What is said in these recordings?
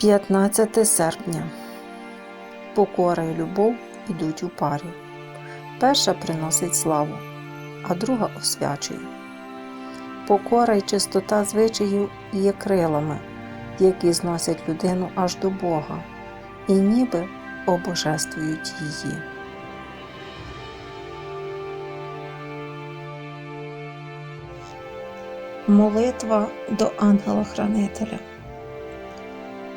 15 серпня. Покора і любов ідуть у парі. Перша приносить славу, а друга освячує. Покора і чистота звичаїв є крилами, які зносять людину аж до Бога, і ніби обожествують її. Молитва до ангела-хранителя.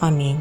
Амінь.